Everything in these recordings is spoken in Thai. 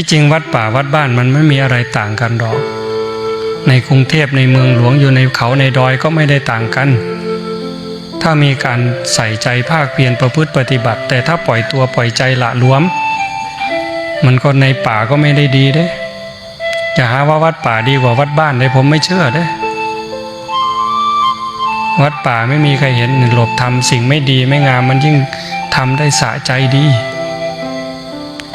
ที่จริงวัดป่าวัดบ้านมันไม่มีอะไรต่างกันหรอก ในกรุงเทพในเมืองหลวงอยู่ในเขาในดอยก็ไม่ได้ต่างกัน ถ้ามีการใส่ใจภาคเพียรประพฤติปฏิบัติ แต่ถ้าปล่อยตัวปล่อยใจละหลวม มันก็ในป่าก็ไม่ได้ดีเด้จะหาว่าวัดป่าดีกว่าวัดบ้านเลยผมไม่เชื่อเด้วัดป่าไม่มีใครเห็นหลบทำสิ่งไม่ดีไม่งามมันยิ่งทำได้สะใจดี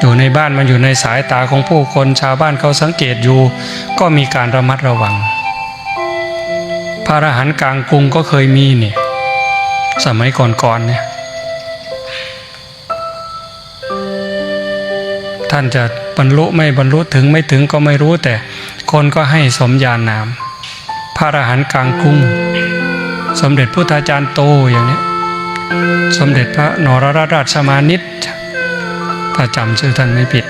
อยู่ในบ้านมันอยู่ในสายตาของผู้คนชาวบ้านเขาสังเกตอยู่ ก็มีการระมัดระวัง พระอรหันต์กลางกรุงก็เคยมีเนี่ยสมัยก่อนๆเนี่ยท่านจะบรรลุไม่บรรลุถึงไม่ถึงก็ไม่รู้แต่คนก็ให้สมญานาม พระอรหันต์กลางกรุง สมเด็จพุทธาจารย์โตอย่างนี้ สมเด็จพระนรราชมานิต ถ้าจำชื่อท่านไม่ผิด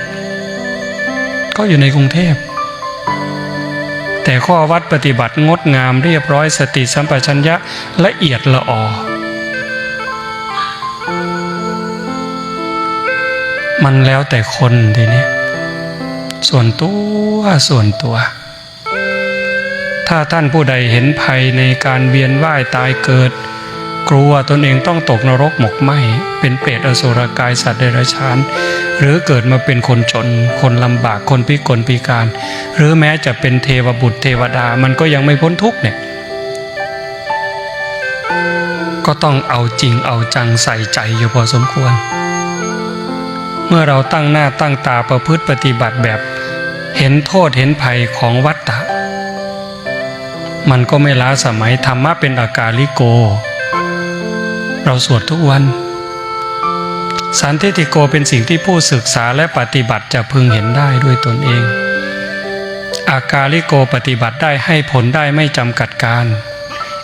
ก็อยู่ในกรุงเทพ แต่ข้อวัดปฏิบัติงดงามเรียบร้อยสติสัมปชัญญะละเอียดละออมันแล้วแต่คนทีนี้ส่วนตัวส่วนตัว ถ้าท่านผู้ใดเห็นภัยในการเวียนว่ายตายเกิด กลัวตนเองต้องตกนรกหมกไหมเป็นเปรตอสุรกายสัตว์เดรัจฉาน หรือเกิดมาเป็นคนจน คนลำบากคนพิกลพิการ หรือแม้จะเป็นเทวบุตรเทวดามันก็ยังไม่พ้นทุกเนี่ยก็ต้องเอาจริงเอาจังใส่ใจอยู่พอสมควร เมื่อเราตั้งหน้าตั้งตาประพฤติปฏิบัติแบบ เห็นโทษเห็นภัยของวัฏฏะมันก็ไม่ล้าสมัยธรรมะเป็นอากาลิโก เราสวดทุกวัน สันทิติโกเป็นสิ่งที่ผู้ศึกษาและปฏิบัติจะพึงเห็นได้ด้วยตนเอง อากาลิโกปฏิบัติได้ให้ผลได้ไม่จำกัดการ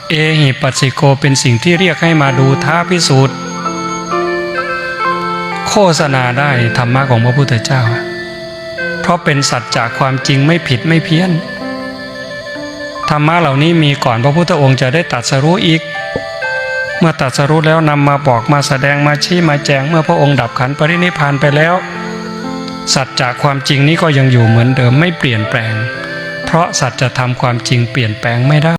เอหิปัสสิโกเป็นสิ่งที่เรียกให้มาดูท้าพิสูจน์ โฆษณาได้ธรรมะของพระพุทธเจ้า เพราะเป็นสัจจากความจริงไม่ผิดไม่เพี้ยนธรรมะเหล่านี้มีก่อนพระพุทธองค์จะได้ตัดสรู้อีก เมื่อตัดสรู้แล้วนำมาบอกมาแสดงมาชี้มาแจงเมื่อพระองค์ดับขันปรินิพานไปแล้ว สัจจากความจริงนี้ก็ยังอยู่เหมือนเดิมไม่เปลี่ยนแปลง เพราะสัจจะทำความจริงเปลี่ยนแปลงไม่ได้